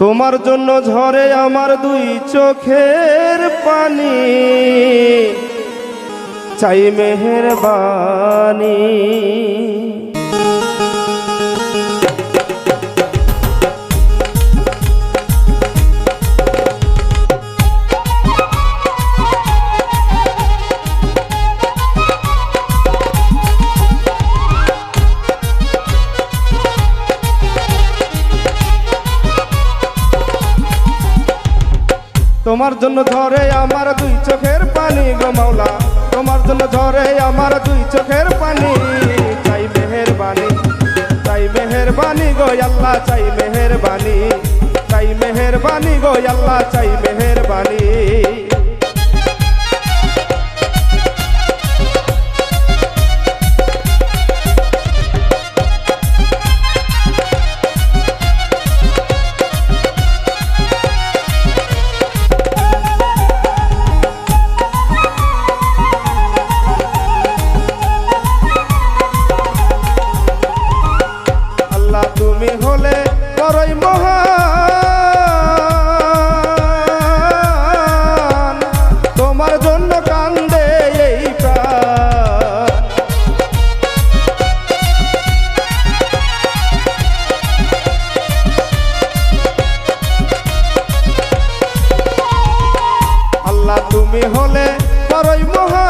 তোমার জন্য ঝরে আমার দুই চোখের পানি। চাই মেহেরবানি। তোমার জন্য ধরে আমার দুই চোখের পানি গো মাওলা। তোমার জন্য ধরে আমার দুই চোখের পানি। চাই মেহেরবানি চাই মেহেরবানি গো আল্লাহ, চাই মেহেরবানি। চাই মেহেরবানি গো আল্লাহ, চাই মেহেরবানি। তুমি হলে বড়ই মহান।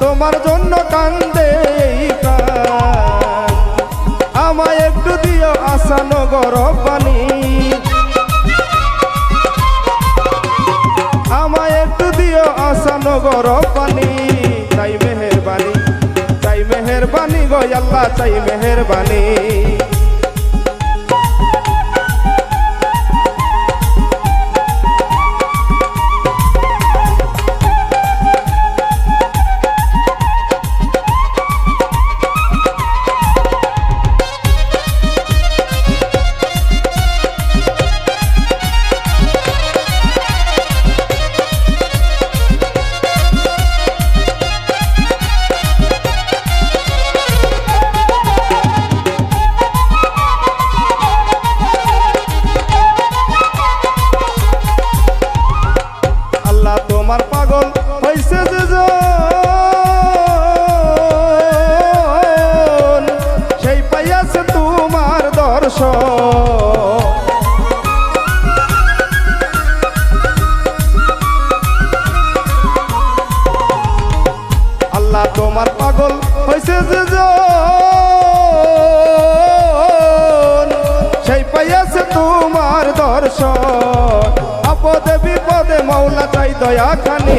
তোমার জন্য কান্দে আমায় একটু দিও আসানো গরব পানি আমায় একটু দিও আসানো গরব পানি চাই মেহেরবানি চাই মেহেরবানি গো চাই মেহেরবানি। পাগল হয়েছে যে সেই পাইয়াছে তোমার দর্শন। আল্লাহ তোমার পাগল হয়েছে যে। সেই পাইয়াছে তোমার দর্শন। আপদে বিপদে মৌলা চাই দয়া খানি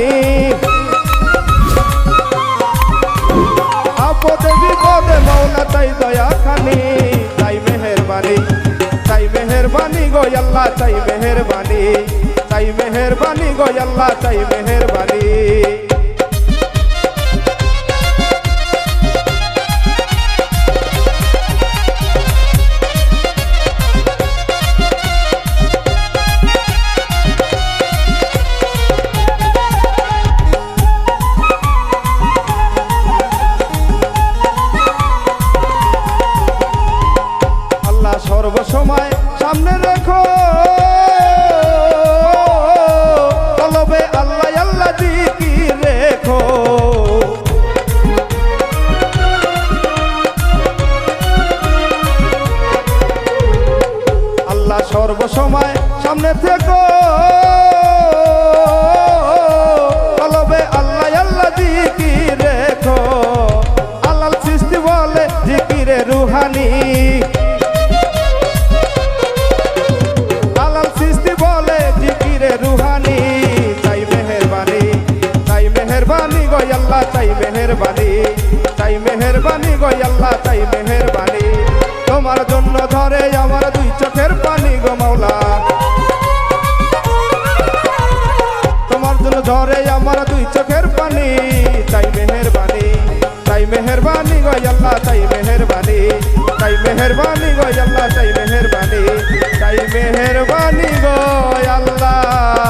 আপদে বিপদে মৌলা চাই দয়া খানি চাই মেহরবানি চাই মেহরবানি গো চাই মেহরবানি। মেহরবানি চাই মেহেরবানি। সর্বসময় সামনে রেখো। কলবে আল্লাহ আল্লাহ দিকি রেখো। আল্লাহ সর্বসময় সামনে থেকো। রুহানি, তাই মেহরবানি তাই মেহরবানি গই আল্লাহ, তাই মেহরবানি তাই মেহরবানি গই আল্লাহ, তাই মেহরবানি। তোমার জন্য ধরে আমার দুই চোখের পানি গো মাওলা। তোমার জন্য ধরে আমার দুই চোখের পানি, তাই মেহরবানি তাই মেহরবানি গই আল্লাহ, তাই মেহরবানি তাই মেহরবানি গই তাই মেহরবানি। তাই মেহরবানি গো আল্লাহ।